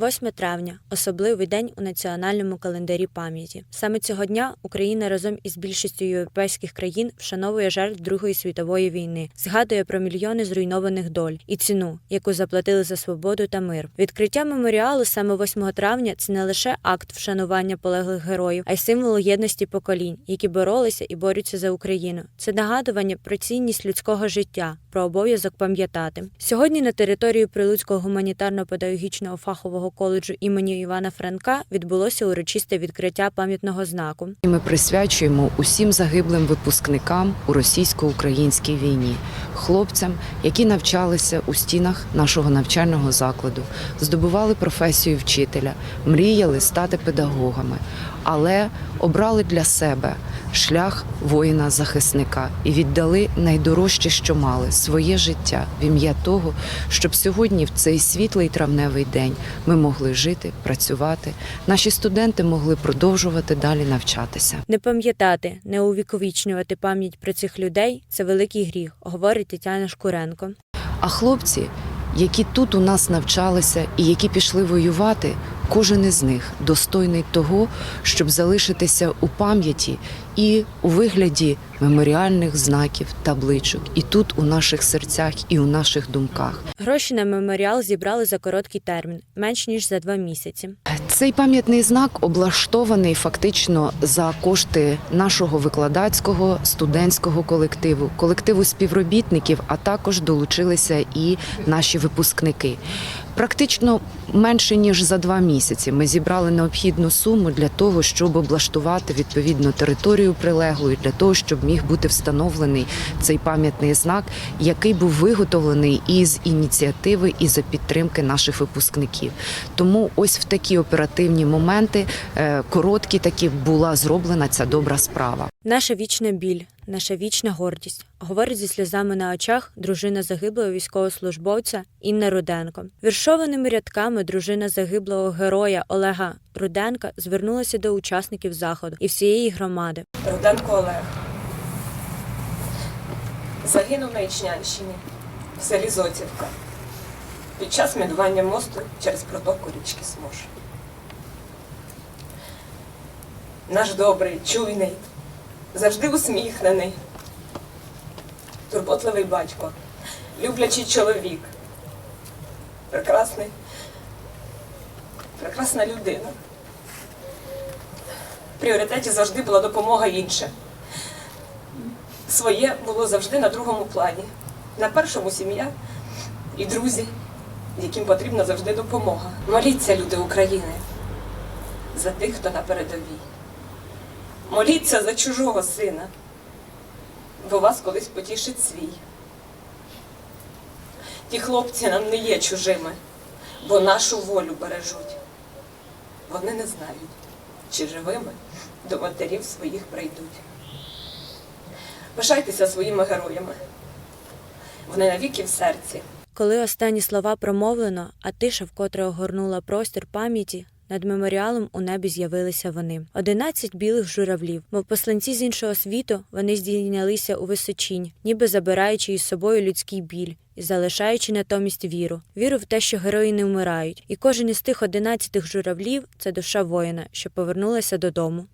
8 травня особливий день у національному календарі пам'яті. Саме цього дня Україна разом із більшістю європейських країн вшановує жертв Другої світової війни, згадує про мільйони зруйнованих доль і ціну, яку заплатили за свободу та мир. Відкриття меморіалу саме 8 травня це не лише акт вшанування полеглих героїв, а й символ єдності поколінь, які боролися і борються за Україну. Це нагадування про цінність людського життя, про обов'язок пам'ятати. Сьогодні на території Прилуцького гуманітарно-педагогічного фахового коледжу імені Івана Франка відбулося урочисте відкриття пам'ятного знаку. Ми присвячуємо усім загиблим випускникам у російсько-українській війні, хлопцям, які навчалися у стінах нашого навчального закладу, здобували професію вчителя, мріяли стати педагогами, але обрали для себе шлях воїна-захисника і віддали найдорожче, що мали своє життя в ім'я того, щоб сьогодні, в цей світлий травневий день, ми могли жити, працювати. Наші студенти могли продовжувати далі навчатися. Не пам'ятати, не увіковічнювати пам'ять про цих людей це великий гріх, говорить Тетяна Шкуренко. А хлопці, які тут у нас навчалися і які пішли воювати, кожен із них достойний того, щоб залишитися у пам'яті і у вигляді меморіальних знаків, табличок, і тут у наших серцях, і у наших думках. Гроші на меморіал зібрали за короткий термін, менш ніж за два місяці. Цей пам'ятний знак облаштований фактично за кошти нашого викладацького студентського колективу, колективу співробітників, а також долучилися і наші випускники. Практично менше ніж за два місяці ми зібрали необхідну суму для того, щоб облаштувати відповідну територію прилеглу, і для того, щоб міг бути встановлений цей пам'ятний знак, який був виготовлений із ініціативи і за підтримки наших випускників. Тому ось в такі оперативні моменти, е, короткі такі, була зроблена ця добра справа. Наша вічна біль, наша вічна гордість, говорить зі сльозами на очах дружина загиблого військовослужбовця Інна Руденко. Віршованими рядками дружина загиблого героя Олега Руденка звернулася до учасників заходу і всієї громади. Руденко Олег. Загинув на Ічнянщині в селі Зотівка під час мінування мосту через протоку річки Смош. Наш добрий, чуйний, завжди усміхнений, турботливий батько, люблячий чоловік, прекрасний, прекрасна людина. В пріоритеті завжди була допомога іншим. Своє було завжди на другому плані. На першому сім'я і друзі, яким потрібна завжди допомога. Моліться, люди України, за тих, хто на передовій. Моліться за чужого сина, бо вас колись потішить свій. Ті хлопці нам не є чужими, бо нашу волю бережуть. Вони не знають, чи живими до матерів своїх прийдуть. Пишайтеся своїми героями. Вони навіки в серці. Коли останні слова промовлено, а тиша вкотре огорнула простір пам'яті, над меморіалом у небі з'явилися вони. Одинадцять білих журавлів, мов посланці з іншого світу, вони здійнялися у височінь, ніби забираючи із собою людський біль. І залишаючи натомість віру, віру в те, що герої не вмирають, і кожен із тих одинадцятих журавлів це душа воїна, що повернулася додому.